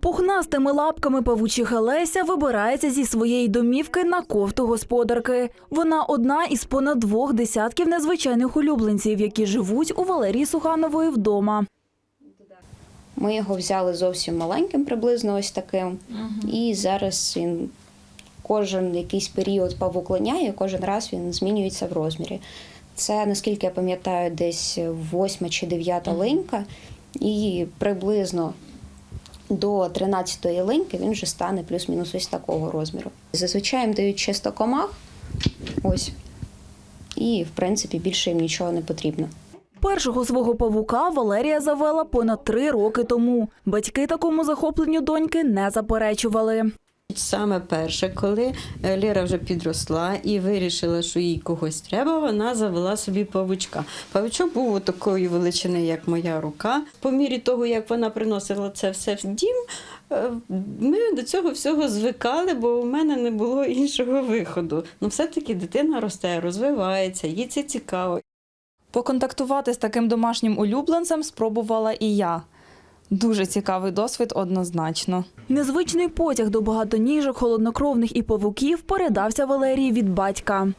Пухнастими лапками павучиха Леся вибирається зі своєї домівки на кофту господарки. Вона одна із понад двох десятків незвичайних улюбленців, які живуть у Валерії Суханової вдома. Ми його взяли зовсім маленьким, приблизно ось таким. І зараз він кожен якийсь період павуклиняє, кожен раз він змінюється в розмірі. Це, наскільки я пам'ятаю, десь восьма чи дев'ята линька, і приблизно до 13-ї линьки він вже стане плюс-мінус ось такого розміру. Зазвичай їм дають чисто комах, ось, і в принципі більше їм нічого не потрібно. Першого свого павука Валерія завела понад три роки тому. Батьки такому захопленню доньки не заперечували. Саме перше, коли е, Лера вже підросла і вирішила, що їй когось треба, вона завела собі павучка. Павучок був такої величини, як моя рука. По мірі того, як вона приносила це все в дім, е, ми до цього всього звикали, бо у мене не було іншого виходу. Ну, все-таки дитина росте, розвивається, їй це цікаво. Поконтактувати з таким домашнім улюбленцем спробувала і я. Дуже цікавий досвід однозначно. Незвичний потяг до багатоніжок, холоднокровних і павуків передався Валерії від батька.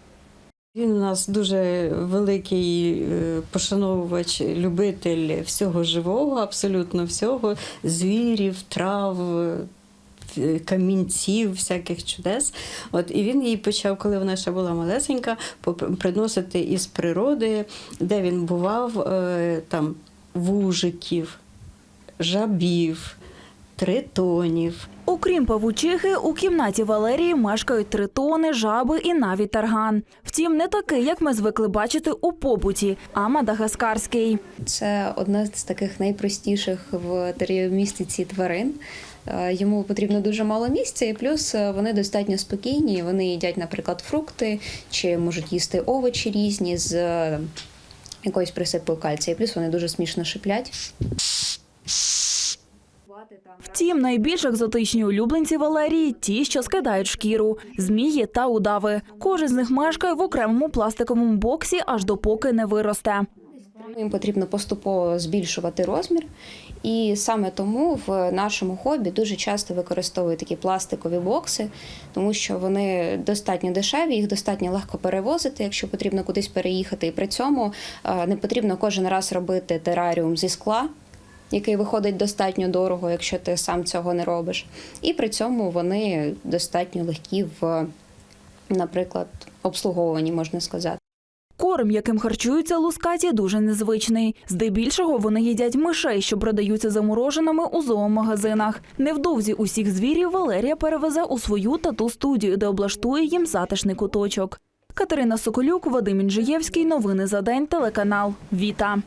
Він у нас дуже великий е, пошановувач, любитель всього живого, абсолютно всього, звірів, трав. е, Камінців, всяких чудес. От і він їй почав, коли вона ще була малесенька, приносити із природи, де він бував, е, там вужиків, жабів, тритонів. Окрім павучихи, у кімнаті Валерії мешкають тритони, жаби і навіть тарган. Втім, не такий, як ми звикли бачити у побуті, а мадагаскарський. Це одна з таких найпростіших в теріомістиці тварин. Е, Йому потрібно дуже мало місця, і плюс е, вони достатньо спокійні. Вони їдять, наприклад, фрукти чи можуть їсти овочі різні з е, якоюсь присипкою кальція. І плюс вони дуже смішно шиплять. Втім, найбільш екзотичні улюбленці Валерії ті, що скидають шкіру, змії та удави. Кожен з них мешкає в окремому пластиковому боксі, аж допоки не виросте. Їм потрібно поступово збільшувати розмір, і саме тому в нашому хобі дуже часто використовують такі пластикові бокси, тому що вони достатньо дешеві, їх достатньо легко перевозити, якщо потрібно кудись переїхати. І при цьому е, не потрібно кожен раз робити тераріум зі скла. Який виходить достатньо дорого, якщо ти сам цього не робиш, і при цьому вони достатньо легкі в, наприклад, обслуговуванні, можна сказати. Корм, яким харчуються лускаті, дуже незвичний. Здебільшого вони їдять мишей, що продаються замороженими у зоомагазинах. Невдовзі усіх звірів Валерія перевезе у свою тату студію, де облаштує їм затишний куточок. Катерина Соколюк, Вадим Інжиєвський. Новини за день. Телеканал Віта.